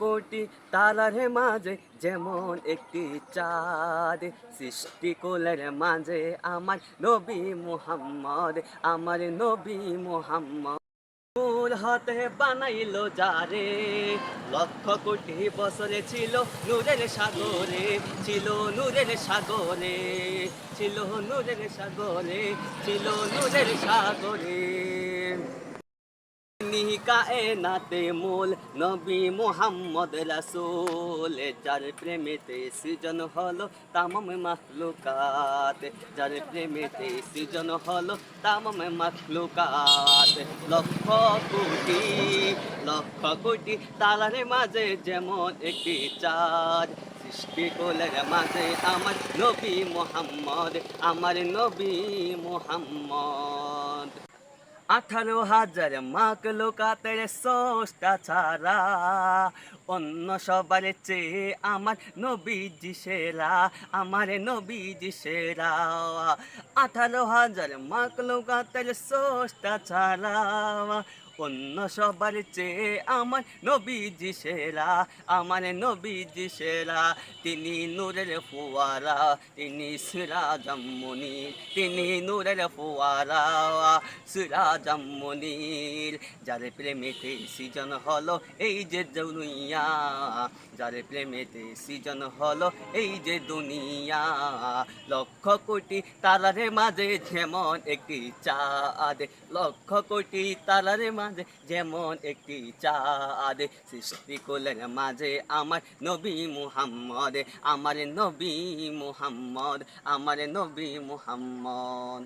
কোটি তারার মাঝে, যেমন একটি চাঁদ সৃষ্টি কোলের মাঝে, আমার নবী মুহাম্মদ, আমার নবী মুহাম্মদ। নূর বানাইলো যারে, লক্ষ কোটি বছরে ছিল নূরের সাগরে, ছিল নূরের সাগরে, ছিল নূরের সাগরে, ছিল নূরের সাগরে। নিকায়ে নাতে মূল নবী মোহাম্মদ রাসূল যার প্রেমেতে সৃজন হলো তামাম মাখলুকাত যার প্রেমেতে সৃজন হলো তামাম মাখলুকাত লক্ষ কোটি লক্ষ কোটি তালার মাঝে যেমন একটি চাঁদ সৃষ্টি কোলের মাঝে আমার নবী মোহাম্মদ আমার নবী মোহাম্মদ আঠারো হাজার মাক লোকাতের সোষ্টা ছাড়া, অন্য সবার চেয়ে আমার নবীজি সেরা, আমার নবীজি সেরা। আঠারো হাজার মাক লোকাতের সোষ্টা ছাড়া অন্য সবার চেয়ে আমার নবীজি সেরা, আমার নবীজি সেরা। তিনি নূরের ফুয়ারা, তিনি সিরাজম্মনি তিনি নূরের ফুয়ারা সিরাজম্মনির যার প্রেমেতে সৃজন হলো এই যে দুনিয়া, যার প্রেমেতে সৃজন হলো এই যে দুনিয়া। লক্ষ কোটি তারারে মাঝে যেমন একটি চাঁদ, লক্ষ কোটি তারারে মাঝে, যেমন একটি চাঁদ সৃষ্টি করলেন মাঝে আমার নবী মুহাম্মদ, আমার নবী মুহাম্মদ, আমার নবী মুহাম্মদ।